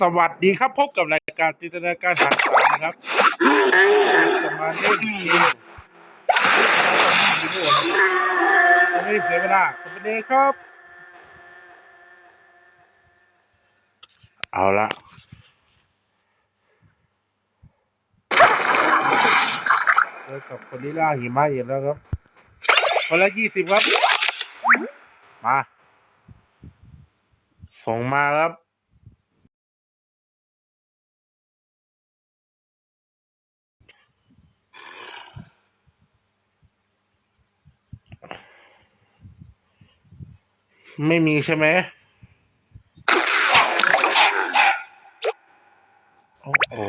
สวัสดีครับพบกับรายการจินตนาการหาสารนะครับจะมาเล่นเกมจะไม่เสียเวลาจะไปเลยครับ เอาละเจอกับคนนี้ล่าหิมะอีกแล้วครับคนละยี่สิบครับ มา ส่งมาครับ ไม่มีใช่ไหมโอ้โห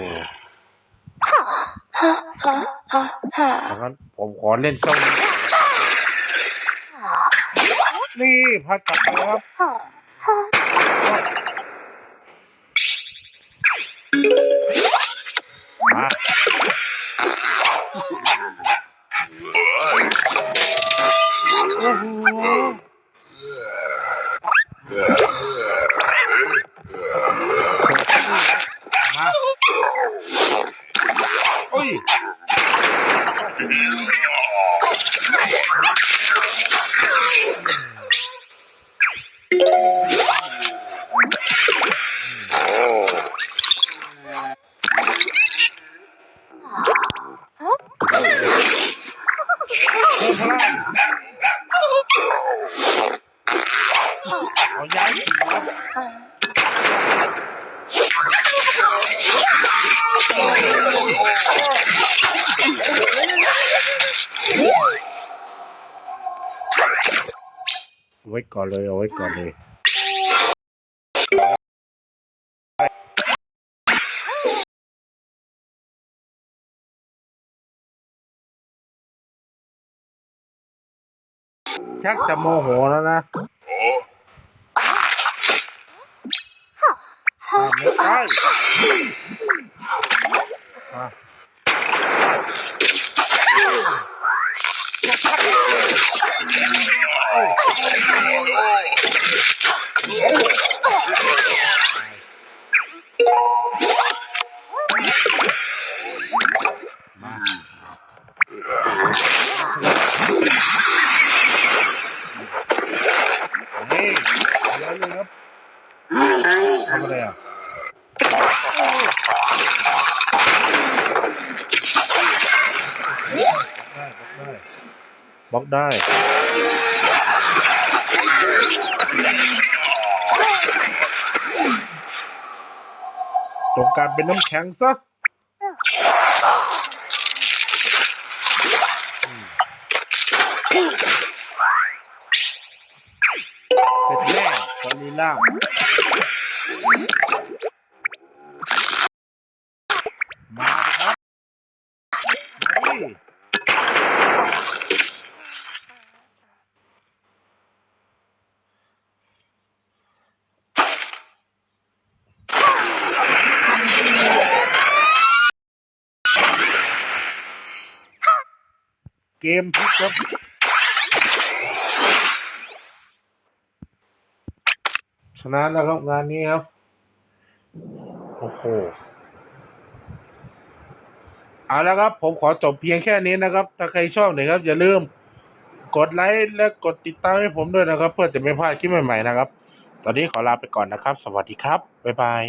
ดังนั้นผมขอเล่นช่องนี้ก่อนนะครับนี่พัดกลับครับมาโอ้โห ม ไว้ก่อนเลยเอาไว้ก่อนเลยชักจะโมโหแล้วนะอ่าไม่ได้ อะมาเฮ้ยเดี๋ยวเลยครับทำอะไรอะ บล็อกได้บล็อกได้ตรงการเป็นน้ำแข็งซะเป็นแม่คอลีล่ามาครับ เกมพลิกครับชนะแล้วครับงานนี้ครับ โอ้โห เอาล้วครับ ผมขอจบเพียงแค่นี้นะครับ ถ้าใครชอบนะครับ อย่าลืม กดไลค์และกดติดตามให้ผมด้วยนะครับ เพื่อจะไม่พลาดคลิปใหม่ๆนะครับ ตอนนี้ขอลาไปก่อนนะครับ สวัสดีครับ บ๊ายบาย